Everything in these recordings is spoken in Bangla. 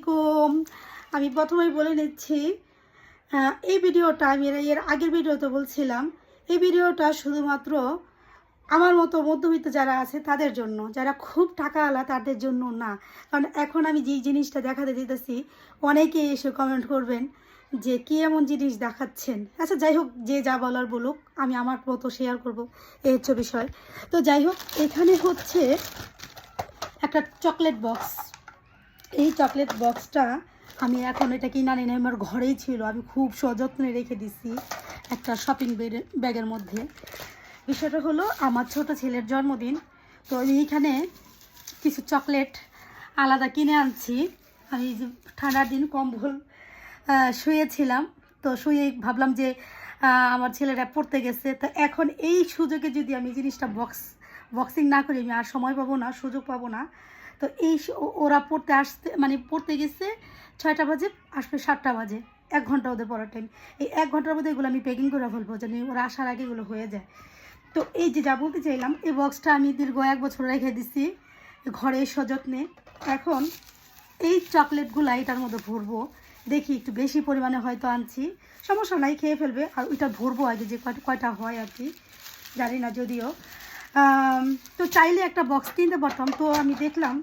আলাইকুম। আমি প্রথমে বলে নিচ্ছি এই ভিডিওটা আমি এর- এর আগের ভিডিওতে বলছিলাম, এই ভিডিওটা শুধুমাত্র আমার মতো মধ্যবিত্ত যারা আছে তাদের জন্য, যারা খুব টাকাওয়ালা তাদের জন্য না। কারণ এখন আমি যেই জিনিসটা দেখাতে দিতেছি, অনেকেই এসে কমেন্ট করবেন যে কি এমন জিনিস দেখাচ্ছেন। আচ্ছা যাই হোক, যে যা বলার বলুক, আমি আমার মতো শেয়ার করব এই হচ্ছে বিষয়। তো যাই হোক, এখানে হচ্ছে একটা চকলেট বক্স এই চকলেট বক্সটা আমি এখন এটা কিনা নাই, আমার ঘরেই ছিল। আমি খুব সযত্নে রেখে দিছি একটা শপিং ব্যাগের মধ্যে। বিষয়টা হলো আমার ছোট ছেলের জন্মদিন তো এইখানে কিছু চকলেট আলাদা কিনে আনছি। আমি যে ঠান্ডার দিন কম্বল শুয়েছিলাম তো শুয়ে ভাবলাম যে আমার ছেলেরা পড়তে গেছে। তো এখন এই সুযোগে যদি আমি জিনিসটা বক্স বক্সিং না করি আমি আর সময় পাবো না সুযোগ পাবো না। তো এই ওরা পড়তে আসতে মানে পড়তে গেছে ছয়টা বাজে, আসবে সাতটা বাজে, এক ঘণ্টা ওদের পড়ার টাইম এই এক ঘণ্টার মধ্যে এগুলো আমি প্যাকিং করে ফেলব, যেন ওরা আসার আগে এগুলো হয়ে যায়। তো এই যে যা বলতে চাইলাম, এই বক্সটা আমি দীর্ঘ এক বছর রেখে দিছি, ঘরে সযত্নে এখন এই চকলেটগুলো এটার মধ্যে ভরবো, দেখি একটু বেশি পরিমাণে হয়তো আনছি। সমস্যা নাই, খেয়ে ফেলবে, আর ওইটা ভরবো আগে যে কয়টা হয় আর কি, জানি না, যদিও। তো চাইলে একটা বক্স কিনতে পারতাম। তো আমি দেখলাম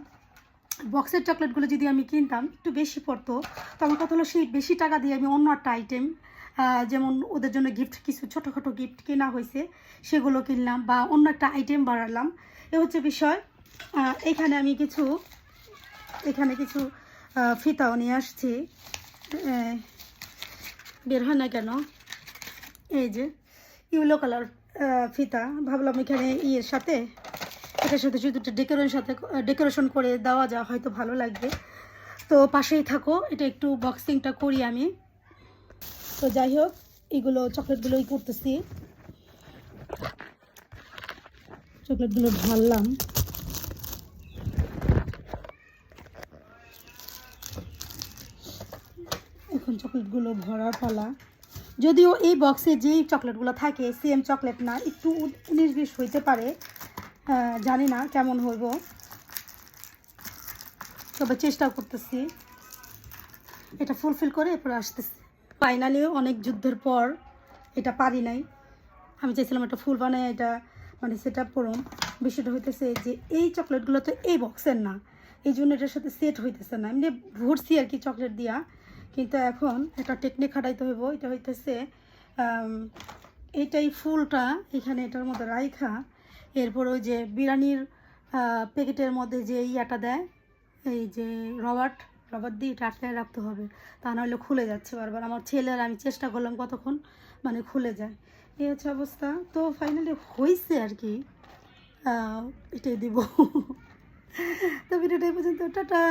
বক্সের চকলেটগুলো যদি আমি কিনতাম, একটু বেশি পড়তো। তো আমার কথা হলো, সেই বেশি টাকা দিয়ে আমি অন্য একটা আইটেম যেমন ওদের জন্য গিফট কিছু ছোটোখাটো গিফট কেনা হয়েছে, সেগুলো কিনলাম বা অন্য একটা আইটেম বাড়ালাম এ হচ্ছে বিষয় এখানে আমি কিছু, এখানে কিছু ফিতাও নিয়ে আসছি। বের হয় না কেন? এই যে ইউলো কালার ফিতা। ভাবলাম এখানে ইয়ের সাথে, এটার সাথে শুধু ডেকোরেশন সাথে ডেকোরেশন করে দেওয়া যা, হয়তো ভালো লাগবে। তো পাশেই থাকো, এটা একটু বক্সিংটা করি আমি। তো যাই হোক, এগুলো চকলেটগুলোই করতেছি। চকলেটগুলো ঢাললাম। এখন চকলেটগুলো ভরার পালা। যদিও এই বক্সে যেই চকলেটগুলো থাকে সেম চকলেট না, একটু উনিশ বিশ হইতে পারে জানি না কেমন হইব। তবে চেষ্টা করতেছি। এটা ফুলফিল করে এরপরে আসতেছি। ফাইনালি অনেক যুদ্ধের পর এটা পারি নাই। আমি চাইছিলাম একটা ফুল বানাই, এটা মানে সেট আপ করুন। বিষয়টা হইতেছে যে এই চকলেটগুলো তো এই বক্সের না। এই জন্য এটার সাথে সেট হইতেছে না। এমনি ভরছি আর কি চকলেট দিয়া। কিন্তু এখন একটা টেকনিক খাটাইতে হইব, এটা হইতেছে এইটাই ফুলটা, এখানে এটার মধ্যে রাইখা, এরপর ওই যে বিরিয়ানির প্যাকেটের মধ্যে যে ইয়াটা দেয়, এই যে রবার্ট রবার দিয়ে এটা আটকায় রাখতে হবে, তা নাহলে খুলে যাচ্ছে বারবার। আমার ছেলের আমি চেষ্টা করলাম কতক্ষণ মানে খুলে যায়। এই হচ্ছে অবস্থা। তো ফাইনালি হয়েছে আর কি। এটাই দিব। তো ভিডিওটা এই পর্যন্ত। টাটা!